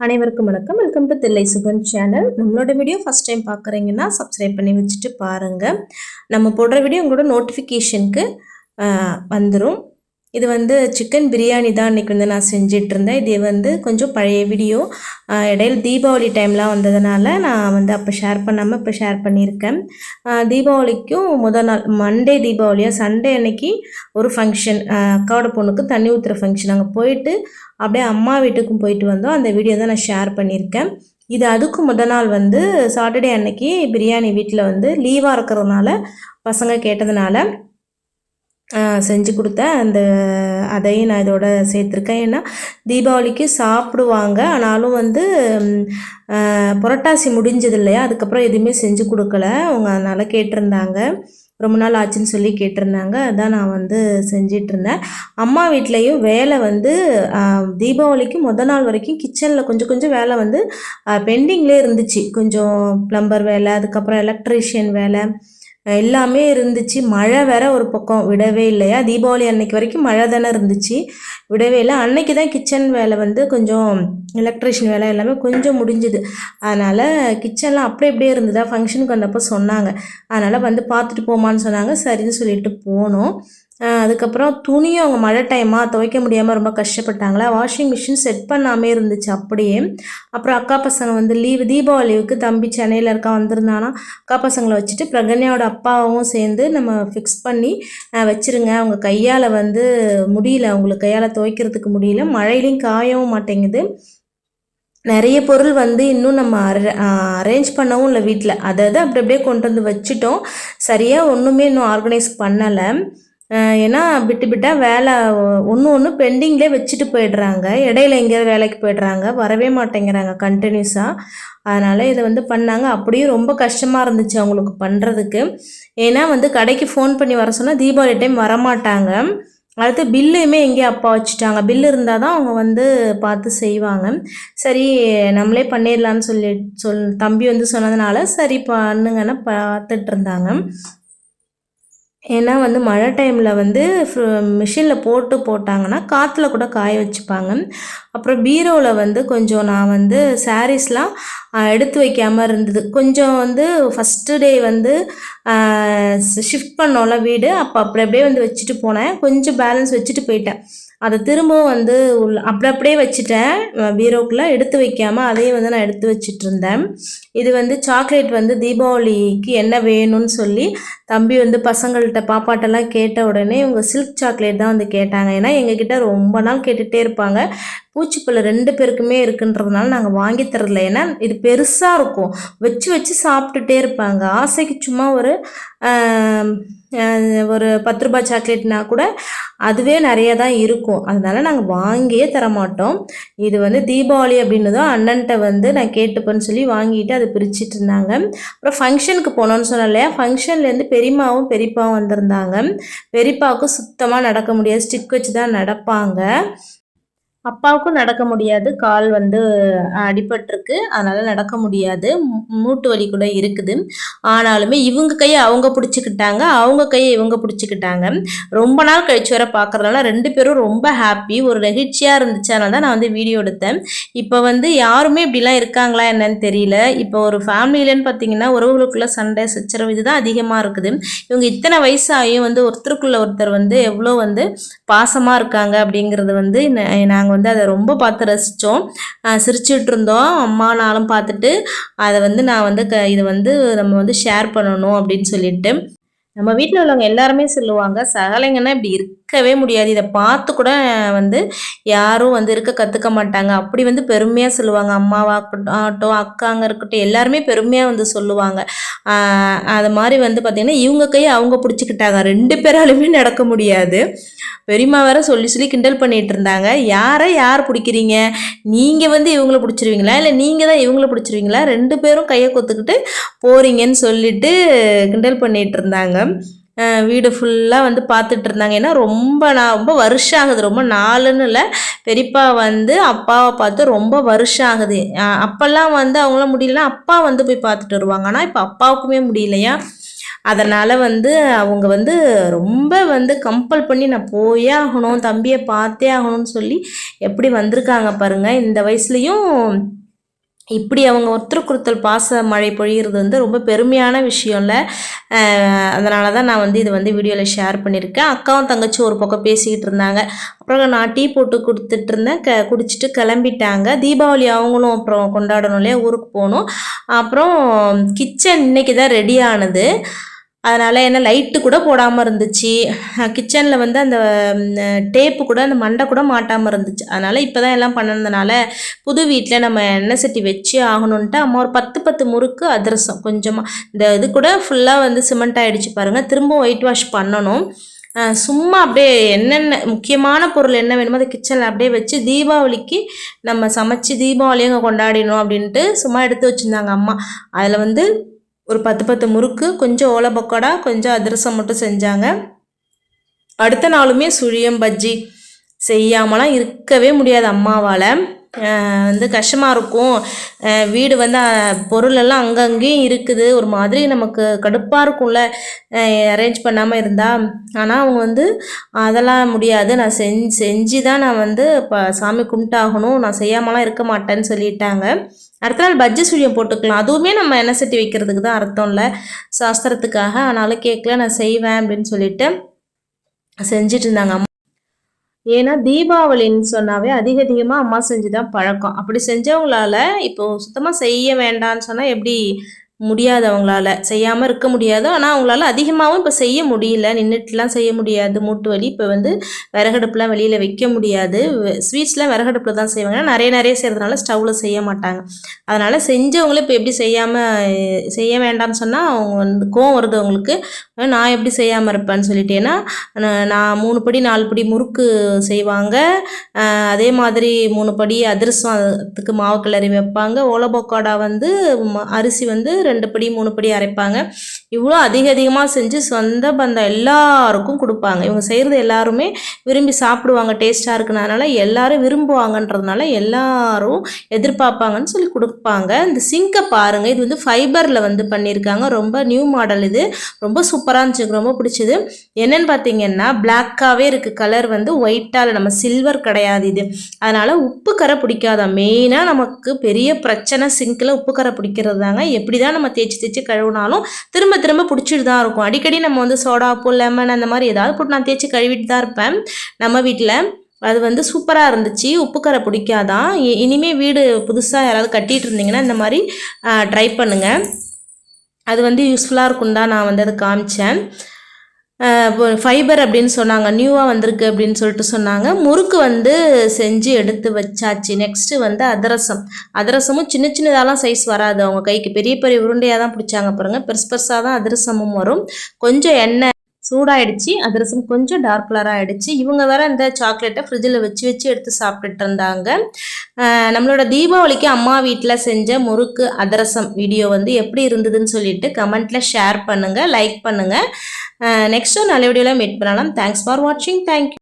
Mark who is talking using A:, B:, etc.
A: அனைவருக்கும் வணக்கம். Welcome to Thillai Sugan channel நம்மளோட வீடியோ ஃபஸ்ட் டைம் பார்க்குறீங்கன்னா சப்ஸ்கிரைப் பண்ணி வச்சுட்டு பாருங்கள் நம்ம போடுற வீடியோ உங்களோட நோட்டிஃபிகேஷனுக்கு வந்துடும் இது வந்து சிக்கன் பிரியாணி தான் இன்றைக்கி வந்து நான் செஞ்சிட்ருந்தேன். இது வந்து கொஞ்சம் பழைய வீடியோ இடையில் இடையில தீபாவளி டைம்லாம் வந்ததுனால நான் வந்து அப்போ ஷேர் பண்ணாமல் இப்போ ஷேர் பண்ணியிருக்கேன். தீபாவளிக்கும் முதல் நாள் மண்டே தீபாவளியாக சண்டே அன்னைக்கு ஒரு ஃபங்க்ஷன் அக்காவோட பொண்ணுக்கு தண்ணி ஊற்றுற ஃபங்க்ஷன் அங்கே போயிட்டு அப்படியே அம்மா வீட்டுக்கும் போயிட்டு வந்தோம். அந்த வீடியோ தான் நான் ஷேர் பண்ணியிருக்கேன். இது அதுக்கு முத நாள் வந்து சாட்டர்டே அன்னைக்கு பிரியாணி வீட்டில் வந்து லீவாக இருக்கிறதுனால பசங்க கேட்டதுனால செஞ்சு கொடுத்தேன் அந்த அதையும் நான் இதோட சேர்த்துருக்கேன். ஏன்னா தீபாவளிக்கு சாப்பிடுவாங்க. ஆனாலும் வந்து புரட்டாசி முடிஞ்சது இல்லையா அதுக்கப்புறம் எதுவுமே செஞ்சு கொடுக்கல. அவங்க அதனால் கேட்டிருந்தாங்க. ரொம்ப நாள் ஆச்சுன்னு சொல்லி கேட்டிருந்தாங்க. அதான் நான் வந்து செஞ்சிட்ருந்தேன். அம்மா வீட்லேயும் வேலை வந்து தீபாவளிக்கு மொதல் நாள் வரைக்கும் கிச்சனில் கொஞ்சம் கொஞ்சம் வேலை வந்து பெண்டிங்லேயே இருந்துச்சு. கொஞ்சம் ப்ளம்பர் வேலை அதுக்கப்புறம் எலக்ட்ரீஷியன் வேலை எல்லாமே இருந்துச்சு. மழை வேற ஒரு பக்கம். விடவே இல்லையா? தீபாவளி அன்னைக்கு வரைக்கும் மழை தானே இருந்துச்சு. விடவே இல்லை. அன்னைக்கு தான் கிச்சன் வேலை வந்து கொஞ்சம் எலக்ட்ரிஷியன் வேலை எல்லாமே கொஞ்சம் முடிஞ்சுது. அதனால் கிச்சன்லாம் அப்படியே அப்படியே இருந்ததா? ஃபங்க்ஷனுக்கு வந்தப்போ சொன்னாங்க. அதனால் வந்து பார்த்துட்டு போமான்னு சொன்னாங்க. சரின்னு சொல்லிட்டு போனோம். அதுக்கப்புறம் துணியும் அவங்க மழை டைமாக துவைக்க முடியாமல் ரொம்ப கஷ்டப்பட்டாங்களா? வாஷிங் மிஷின் செட் பண்ணாமே இருந்துச்சு அப்படியே. அப்புறம் அக்கா பசங்க வந்து லீவு தீபாவளிவுக்கு தம்பி சென்னையில் இருக்கா வந்திருந்தானா? அக்கா பசங்களை வச்சுட்டு பிரகன்யாவோட அப்பாவும் சேர்ந்து நம்ம ஃபிக்ஸ் பண்ணி வச்சுருங்க. அவங்க கையால் வந்து முடியல. அவங்களுக்கு கையால் துவைக்கிறதுக்கு முடியல. மழையிலையும் காயவும் மாட்டேங்குது. நிறைய பொருள் வந்து இன்னும் நம்ம அரேஞ்ச் பண்ணவும் இல்லை வீட்டில் அதை அதை அப்படி அப்படியே கொண்டு வந்து வச்சுட்டோம். சரியாக ஒன்றுமே இன்னும் ஆர்கனைஸ் பண்ணலை. ஏன்னா விட்டு விட்டால் வேலை ஒன்று ஒன்று பெண்டிங்லேயே வச்சுட்டு போயிடுறாங்க. இடையில எங்கேயாவது வேலைக்கு போயிடுறாங்க. வரவே மாட்டேங்கிறாங்க கண்டினியூஸாக அதனால் இதை வந்து பண்ணாங்க. அப்படியும் ரொம்ப கஷ்டமாக இருந்துச்சு அவங்களுக்கு பண்ணுறதுக்கு ஏன்னா வந்து கடைக்கு ஃபோன் பண்ணி வர சொன்னால் தீபாவளி டைம் வரமாட்டாங்க. அடுத்து பில்லுமே எங்கேயோ அப்பா வச்சுட்டாங்க. பில்லு இருந்தால் தான் அவங்க வந்து பார்த்து செய்வாங்க. சரி நம்மளே பண்ணிடலான்னு சொல்லி சொல் தம்பி வந்து சொன்னதுனால சரி பண்ணுங்கன்னு பார்த்துட்டு இருந்தாங்க. ஏன்னா வந்து மழை டைமில் வந்து மிஷினில் போட்டு போட்டாங்கன்னா காற்றுல கூட காய வச்சுப்பாங்க. அப்புறம் பீரோவில் வந்து கொஞ்சம் நான் வந்து சாரீஸ்லாம் எடுத்து வைக்காமல் இருந்தது. கொஞ்சம் வந்து ஃபஸ்ட்டு டே வந்து ஷிஃப்ட் பண்ணோம்ல வீடு அப்போ அப்படி அப்படியே வந்து வச்சுட்டு போனேன். கொஞ்சம் பேலன்ஸ் வச்சுட்டு போயிட்டேன். அதை திரும்பவும் வந்து உள்ள அப்படி அப்படியே வச்சுட்டேன். பீரோக்குள்ளே எடுத்து வைக்காமல் அதையும் வந்து நான் எடுத்து வச்சுட்டு இருந்தேன். இது வந்து சாக்லேட் வந்து தீபாவளிக்கு என்ன வேணும்னு சொல்லி தம்பி வந்து பசங்கள் பசங்கள்கிட்ட பாப்பாட்டெல்லாம் கேட்ட உடனே இவங்க சில்க் சாக்லேட் தான் வந்து கேட்டாங்க. ஏன்னா எங்ககிட்ட ரொம்ப நாள் கேட்டுகிட்டே இருப்பாங்க. பூச்சிப்பல்லு ரெண்டு பேருக்குமே இருக்குன்றதுனால நாங்கள் வாங்கி தரல ஏன்னா இது பெருசாக இருக்கும். வச்சு வச்சு சாப்பிட்டுட்டே இருப்பாங்க. ஆசைக்கு சும்மா ஒரு ஒரு பத்து ரூபாய் சாக்லேட்னா கூட அதுவே நிறைய தான் இருக்கும். அதனால நாங்கள் வாங்கியே தர மாட்டோம் இது வந்து தீபாவளி அப்படின்னதும் அண்ணன்ட்ட வந்து நான் கேட்டுப்பேன்னு சொல்லி வாங்கிட்டு அதை பிரிச்சுட்டு இருந்தாங்க. அப்புறம் ஃபங்க்ஷனுக்கு போனோன்னு சொன்னேன் இல்லையா? ஃபங்க்ஷன்லேருந்து பெரியம்மாவும் பெரியப்பாவும் வந்திருந்தாங்க. பெரியப்பாவுக்கும் சுத்தமாக நடக்க முடியாது. ஸ்டிக் வச்சு தான் நடப்பாங்க. அப்பாவுக்கும் நடக்க முடியாது. கால் வந்து அடிபட்டிருக்கு. அதனால நடக்க முடியாது. மூட்டு வலி கூட இருக்குது. ஆனாலுமே இவங்க கையை அவங்க பிடிச்சிக்கிட்டாங்க. அவங்க கையை இவங்க பிடிச்சிக்கிட்டாங்க. ரொம்ப நாள் கழிச்சு வர பார்க்குறதுனால ரெண்டு பேரும் ரொம்ப ஹாப்பி ஒரு நெகிழ்ச்சியாக இருந்துச்சு. அதனால தான் நான் வந்து வீடியோ எடுத்தேன். இப்போ வந்து யாருமே இப்படிலாம் இருக்காங்களா என்னன்னு தெரியல. இப்போ ஒரு ஃபேமிலியிலன்னு பார்த்தீங்கன்னா உறவுகளுக்குள்ள சண்டை சச்சரவு இதுதான் அதிகமாக இருக்குது. இவங்க இத்தனை வயசாகியும் வந்து ஒருத்தருக்குள்ள ஒருத்தர் வந்து எவ்வளோ வந்து பாசமாக இருக்காங்க அப்படிங்கிறது வந்து நாங்கள் வந்து அதை ரொம்ப பார்த்து ரசித்தோம் சிரிச்சுட்டு இருந்தோம். அம்மா நாளும் பார்த்துட்டு அதை வந்து நான் வந்து க இதை வந்து நம்ம வந்து ஷேர் பண்ணணும் அப்படின்னு சொல்லிட்டு. நம்ம வீட்டில் உள்ளவங்க எல்லாருமே சொல்லுவாங்க சகலைங்கன்னா இப்படி இருக்கு. இருக்கவே முடியாது. இதை பார்த்து கூட வந்து யாரும் வந்து இருக்க கற்றுக்க மாட்டாங்க. அப்படி வந்து பெருமையாக சொல்லுவாங்க. அம்மாவாகட்டும் அக்காங்க இருக்கட்டும் எல்லாருமே பெருமையாக வந்து சொல்லுவாங்க. அது மாதிரி வந்து பார்த்திங்கன்னா இவங்க கையை அவங்க பிடிச்சிக்கிட்டாங்க. ரெண்டு பேராலுமே நடக்க முடியாது. பெரியம்மா வேற சொல்லி சொல்லி கிண்டல் பண்ணிட்டு இருந்தாங்க. யாரை யார் பிடிக்கிறீங்க? நீங்கள் வந்து இவங்கள பிடிச்சிருவீங்களா? இல்லை நீங்கள் தான் இவங்கள பிடிச்சிருவீங்களா? ரெண்டு பேரும் கையை கொத்துக்கிட்டு போறீங்கன்னு சொல்லிட்டு கிண்டல் பண்ணிட்டு இருந்தாங்க. வீடு ஃபுல்லாக வந்து பார்த்துட்டு இருந்தாங்க ஏன்னா ரொம்ப நான் ரொம்ப வருஷம் ஆகுது ரொம்ப நாளுன்னு இல்லை. பெரியப்பா வந்து அப்பாவை பார்த்து ரொம்ப வருஷம் ஆகுது அப்போல்லாம் வந்து அவங்களாம் முடியலன்னா அப்பா வந்து போய் பார்த்துட்டு வருவாங்க. ஆனால் இப்போ அப்பாவுக்குமே முடியலையா? அதனால் வந்து அவங்க வந்து ரொம்ப வந்து கம்பல் பண்ணி நான் போயே ஆகணும். தம்பியை பார்த்தே ஆகணும்னு சொல்லி எப்படி வந்திருக்காங்க பாருங்கள் இந்த வயசுலேயும் இப்படி அவங்க ஒருத்தருக்கு ஒருத்தர் பாச மழை பொழிகிறது வந்து ரொம்ப பெருமையான விஷயம் இல்லை அதனால தான் நான் வந்து இது வந்து வீடியோவில் ஷேர் பண்ணியிருக்கேன். அக்காவும் தங்கச்சி ஒரு பக்கம் பேசிக்கிட்டு இருந்தாங்க. அப்புறம் நான் டீ போட்டு கொடுத்துட்டு இருந்தேன். க குடிச்சிட்டு கிளம்பிட்டாங்க. தீபாவளி அவங்களும் அப்புறம் கொண்டாடணும் இல்லையா? ஊருக்கு போகணும். அப்புறம் கிச்சன் இன்றைக்கி தான் ரெடி ஆனது. அதனால் என்ன லைட்டு கூட போடாமல் இருந்துச்சு. கிச்சனில் வந்து அந்த டேப்பு கூட அந்த மண்டை கூட மாட்டாமல் இருந்துச்சு. அதனால் இப்போ தான் எல்லாம் பண்ணதுனால புது வீட்டில் நம்ம எண்ணெய் சட்டி வச்சு ஆகணுன்ட்டு அம்மா ஒரு பத்து பத்து முறுக்கு அதிரசம் கொஞ்சமாக இந்த இது கூட ஃபுல்லாக வந்து சிமெண்ட் ஆகிடுச்சு பாருங்கள் திரும்ப ஒயிட் வாஷ் பண்ணணும். சும்மா அப்படியே என்னென்ன முக்கியமான பொருள் என்ன வேணுமோ அதை கிச்சனில் அப்படியே வச்சு தீபாவளிக்கு நம்ம சமைச்சு தீபாவளியும் கொண்டாடினோம் அப்படின்ட்டு சும்மா எடுத்து வச்சுருந்தாங்க அம்மா. அதில் வந்து ஒரு பத்து பத்து முறுக்கு கொஞ்சம் ஓலை பக்கோடா கொஞ்சம் அதிரசம் மட்டும் செஞ்சாங்க. அடுத்த நாளுமே சுழியம் பஜ்ஜி செய்யாமலாம் இருக்கவே முடியாது அம்மாவால். வந்து கஷ்டமாக இருக்கும். வீடு வந்து பொருளெல்லாம் அங்கங்கேயும் இருக்குது. ஒரு மாதிரி நமக்கு கடுப்பாக இருக்கும்ல. அரேஞ்ச் பண்ணாமல் இருந்தால் ஆனால் அவங்க வந்து அதெல்லாம் முடியாது. நான் செஞ்சு செஞ்சு தான் நான் வந்து இப்போ சாமி கும்பிட்டாகணும். நான் செய்யாமலாம் இருக்க மாட்டேன்னு சொல்லிட்டாங்க. அடுத்த நாள் பஜ்ஜி சுழியம் போட்டுக்கலாம். அதுவுமே நம்ம எண்ணெய் சட்டி வைக்கிறதுக்கு தான் அர்த்தம் இல்லை சாஸ்திரத்துக்காக. ஆனாலும் கேட்கல நான் செய்வேன். அப்படின்னு சொல்லிட்டு செஞ்சிட்டு இருந்தாங்க. அம்மா ஏன்னா தீபாவளின்னு சொன்னாவே அதிக அதிகமாக அம்மா செஞ்சு தான் பழக்கம். அப்படி செஞ்சவங்களால இப்போ சுத்தமாக செய்ய வேண்டாம்னு சொன்னால் எப்படி முடியாது அவங்களால செய்யாமல் இருக்க முடியாது. ஆனால் அவங்களால அதிகமாகவும் இப்போ செய்ய முடியல. நின்றுட்டுலாம் செய்ய முடியாது. மூட்டு வலி இப்போ வந்து விறகடுப்புலாம் வெளியில் வைக்க முடியாது. ஸ்வீட்ஸ்லாம் விறகடுப்பில் தான் செய்வாங்க. நிறைய நிறைய செய்கிறதுனால ஸ்டவ்வில் செய்ய மாட்டாங்க. அதனால் செஞ்சவங்களே இப்போ எப்படி செய்யாமல் செய்ய வேண்டாம்னு சொன்னால் அவங்க வந்து கோவம் வருது அவங்களுக்கு. நான் எப்படி செய்யாமல் இருப்பேன்னு சொல்லிட்டேன்னா நான் மூணு படி நாலு படி முறுக்கு செய்வாங்க. அதே மாதிரி மூணு படி அதிரசத்துக்கு மாவு கிளறி வைப்பாங்க. ஓலபோக்காடா வந்து அரிசி வந்து ரெண்டு படி மூணு படி அரைப்பாங்க. இவ்வளோ அதிக அதிகமாக செஞ்சு சொந்த பந்தம் எல்லாருக்கும் கொடுப்பாங்க. இவங்க செய்கிறது எல்லாருமே விரும்பி சாப்பிடுவாங்க டேஸ்ட்டாக இருக்குனால எல்லாரும் விரும்புவாங்கன்றதுனால எல்லாரும் எதிர்பார்ப்பாங்கன்னு சொல்லி கொடுப்பாங்க. இந்த சிங்கை பாருங்கள் இது வந்து ஃபைபரில் வந்து பண்ணியிருக்காங்க. ரொம்ப நியூ மாடல் இது. ரொம்ப சூப்பராக இருந்துச்சு. ரொம்ப பிடிச்சது. என்னென்னு பார்த்தீங்கன்னா பிளாக்காகவே இருக்குது கலர் வந்து ஒயிட்டால் நம்ம சில்வர் கிடையாது இது. அதனால் உப்பு கரை பிடிக்காதான் மெயினாக நமக்கு பெரிய பிரச்சனை சிங்கில் உப்பு கரை பிடிக்கிறது தாங்க எப்படி தான் நம்ம தேய்ச்சி தேய்ச்சி கழுவினாலும் திரும்ப திரும்ப பிடிச்சிட்டு தான் இருக்கும். அடிக்கடி நம்ம வந்து சோடாப்பு லெமன் அந்த மாதிரி ஏதாவது போட்டு நான் தேய்ச்சி கழுவிட்டு தான் இருப்பேன். நம்ம வீட்டில் அது வந்து சூப்பராக இருந்துச்சு. உப்புக்கரை பிடிக்காதான். இனிமேல் வீடு புதுசாக யாராவது கட்டிகிட்டு இருந்தீங்கன்னா இந்த மாதிரி ட்ரை பண்ணுங்கள் அது வந்து யூஸ்ஃபுல்லாக இருக்கும் தான் நான் வந்து அதை காமிச்சேன். ஃபைபர் அப்படின்னு சொன்னாங்க. நியூவாக வந்திருக்கு அப்படின்னு சொல்லிட்டு சொன்னாங்க. முறுக்கு வந்து செஞ்சு எடுத்து வச்சாச்சு. நெக்ஸ்ட்டு வந்து அதிரசம். அதிரசமும் சின்ன சின்னதாலாம் சைஸ் வராது. அவங்க கைக்கு பெரிய பெரிய உருண்டையாக தான் பிடிச்சாங்க பாருங்கள் பெருசு பெருசாக தான் அதிரசமும் வரும். கொஞ்சம் எண்ணெய் சூடாயிடுச்சு அதிரசம் கொஞ்சம் டார்க் கலராக ஆகிடுச்சு இவங்க வேற இந்த சாக்லேட்டை ஃப்ரிட்ஜில் வச்சு வச்சு எடுத்து சாப்பிட்டுட்டு இருந்தாங்க. நம்மளோட தீபாவளிக்கு அம்மா வீட்டில் செஞ்ச முறுக்கு அதிரசம் வீடியோ வந்து எப்படி இருந்ததுன்னு சொல்லிட்டு கமெண்ட்டில் ஷேர் பண்ணுங்கள் லைக் பண்ணுங்கள் நெக்ஸ்ட்டு நல்ல வீடியோவில் மீட் பண்ணலாம். தேங்க்ஸ் ஃபார் வாட்சிங் தேங்க்யூ